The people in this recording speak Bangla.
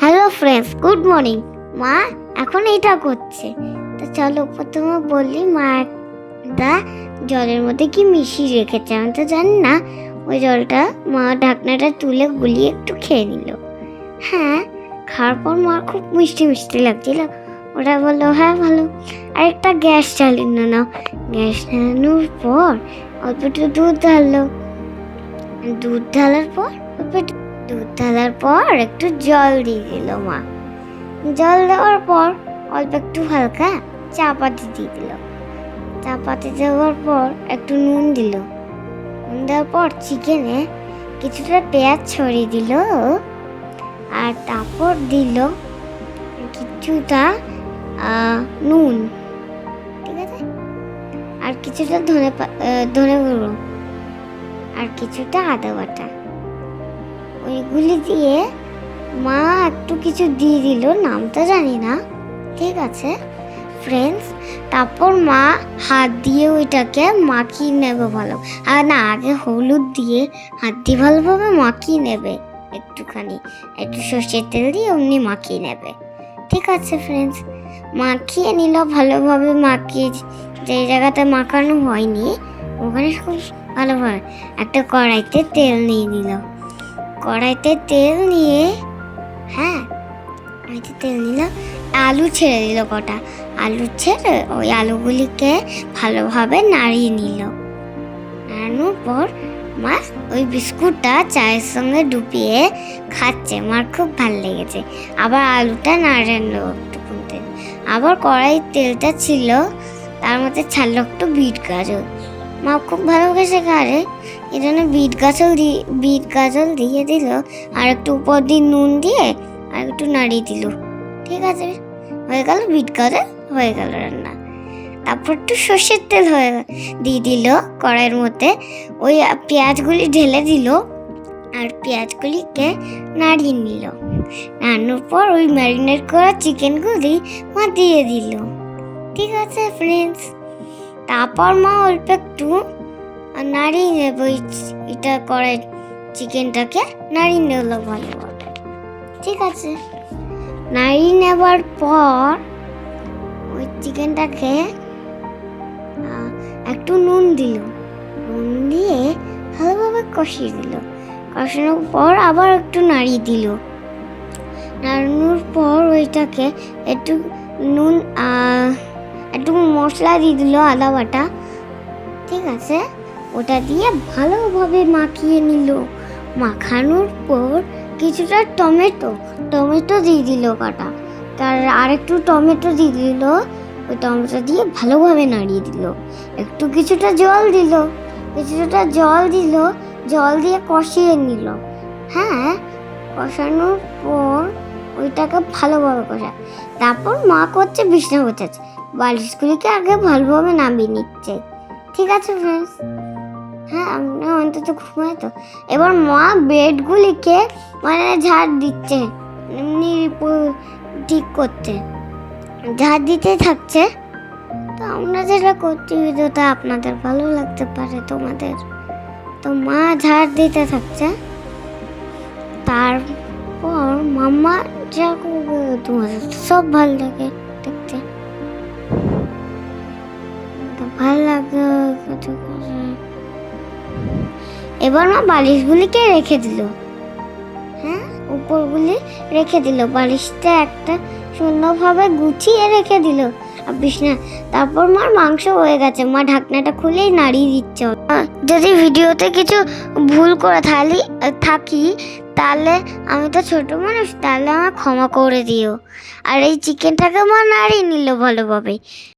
হ্যালো ফ্রেন্ডস গুড মর্নিং মা এখন এটা করছে। তো চলো প্রথমে বলি মা দা জলের মধ্যে কি মিশিয়ে রেখেছে আমি তো জানি না। ওই জলটা মা ঢাকনাটা তুলে গুলিয়ে একটু খেয়ে নিল। হ্যাঁ খাওয়ার পর মা খুব মিষ্টি মিষ্টি লাগছিল। ওরা বলল হ্যাঁ ভালো। আর একটা গ্যাস চালিয়ে নাও গ্যাস চালানোর পর অল্প একটু দুধ ঢাললো। দুধ ঢালার পর অল্প একটু দুধ ঢালার পর একটু জল দিয়ে দিল মা। জল দেওয়ার পর অল্প একটু হালকা চা পাতি দিয়ে দিল। চা পাতি দেওয়ার পর একটু নুন দিল। নুন দেওয়ার পর চিকেনে কিছুটা পেঁয়াজ ছড়িয়ে দিল আর তারপর দিল কিছুটা নুন। ঠিক আছে? আর কিছুটা ধনে ধনে গুঁড়ো। আর কিছুটা আদা বাটা। ওইগুলি দিয়ে মা একটু কিছু দিয়ে দিল, নামটা জানি না। ঠিক আছে ফ্রেন্ডস তারপর মা হাত দিয়ে ওইটাকে মাখিয়ে নেবে ভালো। আর না, আগে হলুদ দিয়ে হাত দিয়ে ভালোভাবে মাখিয়ে নেবে একটুখানি। একটু সর্ষের তেল দিয়ে অমনি মাখিয়ে নেবে। ঠিক আছে ফ্রেন্ডস মাখিয়ে নিল, ভালোভাবে মাখিয়ে যে জায়গাতে মাখানো হয়নি, ওখানে খুব ভালোভাবে একটা কড়াইতে তেল নিয়ে নিল। কড়াইতে তেল নিয়ে হ্যাঁ কড়াইতে তেল নিল, আলু ছেড়ে দিল কটা। আলু ছেড়ে ওই আলুগুলিকে ভালোভাবে নাড়িয়ে নিল। নাড়ানোর পর মা ওই বিস্কুটটা চায়ের সঙ্গে ডুবিয়ে খাচ্ছে। মার খুব ভালো লেগেছে। আবার আলুটা নাড়ানো তেল আবার কড়াইয়ের তেলটা ছিল, তার মধ্যে ছাড়লো একটু বিট গাজর। মা খুব ভালোবেসে খারে এই জন্য বিট গাজল দিয়ে বিট গাজল দিয়ে দিল, আর একটু উপর দিয়ে নুন দিয়ে আর একটু নাড়িয়ে দিল। ঠিক আছে, হয়ে গেল বিট গাজল হয়ে গেল রান্না। তারপর একটু সর্ষের তেল হয়ে দিয়ে দিল কড়াইয়ের মধ্যে। ওই পেঁয়াজগুলি ঢেলে দিল, আর পেঁয়াজগুলিকে নাড়িয়ে নিল। নাড়ানোর পর ওই ম্যারিনেট করা চিকেনগুলি মা দিয়ে দিল। ঠিক আছে ফ্রেন্ডস তারপর মা অল্প একটু নাড়িয়ে নেব এটা কড়াই চিকেনটাকে, নাড়িয়ে নিল ভালোভাবে ঠিক আছে। নাড়িয়ে নেবার পর ওই চিকেনটাকে একটু নুন দিল। নুন দিয়ে ভালোভাবে কষিয়ে দিল। কষানোর পর আবার একটু নাড়িয়ে দিল। নাড়ানোর পর ওইটাকে একটু নুন একটু মশলা দিয়ে দিল আদা বাটা। ঠিক আছে? ওটা দিয়ে ভালোভাবে মাখিয়ে নিল। মাখানোর পর কিছুটা টমেটো টমেটো দিয়ে দিল কাটা তার আরেকটু টমেটো দিয়ে দিল। ওই টমেটো দিয়ে ভালোভাবে নাড়িয়ে দিল। একটু কিছুটা জল দিল। কিছুটা জল দিল। জল দিয়ে কষিয়ে নিল। হ্যাঁ কষানোর পর ওইটাকে ভালোভাবে কষা। তারপর মা করছে, বিছনা গোছাচ্ছে। বালিশগুলিকে আগে ভালোভাবে নামিয়ে নিচ্ছে। ঠিক আছে ফ্রেন্ডস হ্যাঁ আমরা অন্তত ঘুমাই তো। এবার মা বেডগুলিকে মানে ঝাড় দিচ্ছে, এমনি ঠিক করছে। ঝাড় দিতে থাকছে। তো আমরা যেটা করছি, ভিডিওটা আপনাদের ভালো লাগতে পারে, তোমাদের। তো মা ঝাড় দিতে থাকছে। তারপর মাম্মা যা সব ভালো লাগে। ভালো লাগে করে। এবার মা বালিশগুলিকে রেখে দিল। হ্যাঁ? উপরগুলি রেখে দিল। বালিশটা একটা সুন্দরভাবে গুছিয়ে রেখে দিল। আর বিছনা। তারপর মার মাংস হয়ে গেছে। মা ঢাকনাটা খুলেই নাড়িয়ে দিচ্ছে। যদি ভিডিওতে কিছু ভুল করে থালি, থাকি, তাহলে আমি তো ছোট মানুষ, তাহলে আমার ক্ষমা করে দিও। আর এই চিকেনটাকে মা নাড়িয়ে নিল ভালোভাবে।